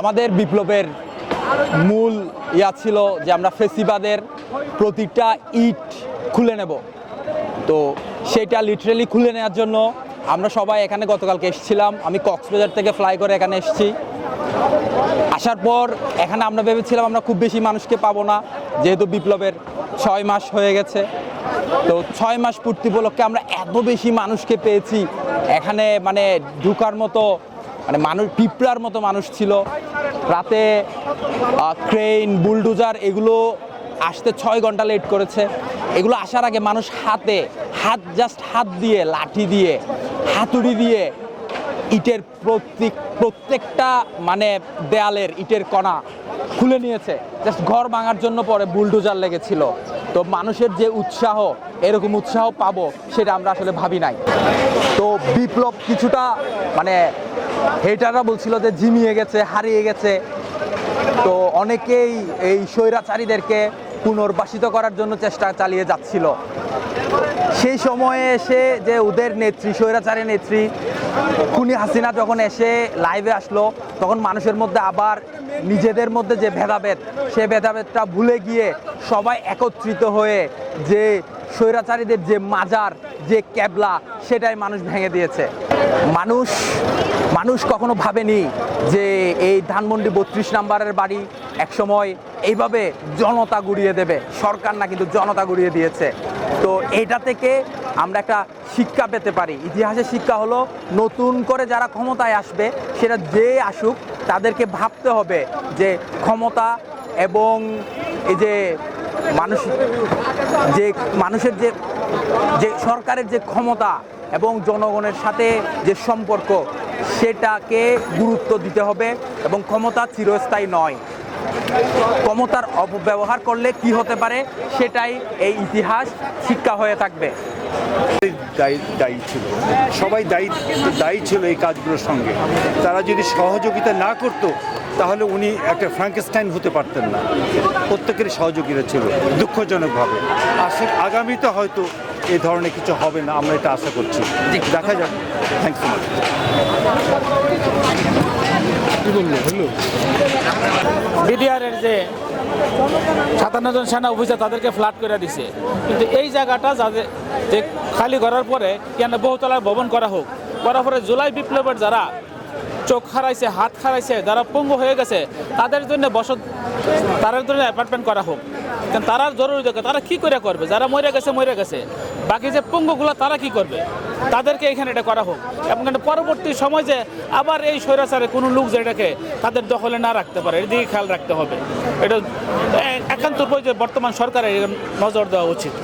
আমাদের বিপ্লবের মূল ইয়া ছিল যে আমরা ফেসিবাদের প্রতিটা ইট খুলে নেব। তো সেটা লিটারেলি খুলে নেওয়ার জন্য আমরা সবাই এখানে গতকালকে এসেছিলাম। আমি কক্সবাজার থেকে ফ্লাই করে এখানে এসেছি। আসার পর এখানে আমরা ভেবেছিলাম আমরা খুব বেশি মানুষকে পাবো না, যেহেতু বিপ্লবের ছয় মাস হয়ে গেছে। তো ছয় মাস পূর্তি উপলক্ষে আমরা এত বেশি মানুষকে পেয়েছি। এখানে মানে ঢুকার মতো মানে মানুষ, পিঁপড়ার মতো মানুষ ছিল। রাতে ক্রেন বুলডোজার এগুলো আসতে ছয় ঘণ্টা লেট করেছে। এগুলো আসার আগে মানুষ হাতে, হাত জাস্ট হাত দিয়ে, লাঠি দিয়ে, হাতুড়ি দিয়ে ইটের প্রত্যেক, প্রত্যেকটা মানে দেয়ালের ইটের কণা খুলে নিয়েছে। জাস্ট ঘর ভাঙার জন্য পরে বুলডোজার লেগেছিল। তো মানুষের যে উৎসাহ, এরকম উৎসাহ পাবো, সেটা আমরা আসলে ভাবি নাই। তো বিপ্লব কিছুটা মানে হেটাররা বলছিল যে ঝিমিয়ে গেছে, হারিয়ে গেছে। তো অনেকেই এই স্বৈরাচারীদেরকে পুনর্বাসিত করার জন্য চেষ্টা চালিয়ে যাচ্ছিল। সেই সময়ে এসে যে ওদের নেত্রী, স্বৈরাচারী নেত্রী, খুনি হাসিনা যখন এসে লাইভে আসলো, তখন মানুষের মধ্যে আবার নিজেদের মধ্যে যে ভেদাভেদ, সে ভেদাভেদটা ভুলে গিয়ে সবাই একত্রিত হয়ে যে স্বৈরাচারীদের যে মাজার, যে ক্যাবলা, সেটাই মানুষ ভেঙে দিয়েছে। মানুষ মানুষ কখনো ভাবেনি যে এই ধানমন্ডি বত্রিশ নাম্বারের বাড়ি একসময় এইভাবে জনতা গুড়িয়ে দেবে। সরকার না কিন্তু জনতা গুড়িয়ে দিয়েছে। তো এটা থেকে আমরা একটা শিক্ষা পেতে পারি। ইতিহাসের শিক্ষা হলো, নতুন করে যারা ক্ষমতায় আসবে, সেটা যে আসুক, তাদেরকে ভাবতে হবে যে ক্ষমতা এবং এই যে মানুষ যে মানুষের যে যে সরকারের যে ক্ষমতা এবং জনগণের সাথে যে সম্পর্ক, সেটাকে গুরুত্ব দিতে হবে এবং ক্ষমতা চিরস্থায়ী নয়। ক্ষমতার অপব্যবহার করলে কি হতে পারে? সেটাই এই ইতিহাস শিক্ষা হয়ে থাকবে। দায়ী দায়ী ছিল। সবাই দায়ী দায়ী ছিল এই কাজগুলোর সঙ্গে। তারা যদি সহযোগিতা না করত তাহলে উনি একটা ফ্রাঙ্কেস্টাইন হতে পারতেন না। প্রত্যেকের সহযোগিতা ছিল দুঃখজনকভাবে। আসে আগামীতে হয়তো এ ধরনের কিছু হবে না আমরা এটা আশা করছি। দেখা যাক। থ্যাংক থ্যাংকস মাচ বিডিআরের যে সাতান্ন জন সেনা অফিসার তাদেরকে ফ্ল্যাট করে দিছে। কিন্তু এই জায়গাটা যাদের যে খালি করার পরে কেন বহুতলার ভবন করা হোক, করার পরে জুলাই বিপ্লবের যারা চোখ হারাইছে, হাত হারাইছে, যারা পঙ্গু হয়ে গেছে, তাদের জন্য বসত, তাদের জন্য অ্যাপার্টমেন্ট করা হোক। কারণ তারা জরুরি দরকার, তারা কি করে করবে? যারা মরে গেছে মরে গেছে। বাকি যে পঙ্গুগুলো, তারা কি করবে? তাদেরকে এখানে এটা করা হোক। এবং পরবর্তী সময় যে আবার এই স্বৈরাচারে কোনো লোক যেটাকে তাদের দখলে না রাখতে পারে এদিকে খেয়াল রাখতে হবে। এটা একান্ত বর্তমান সরকারের নজর দেওয়া উচিত।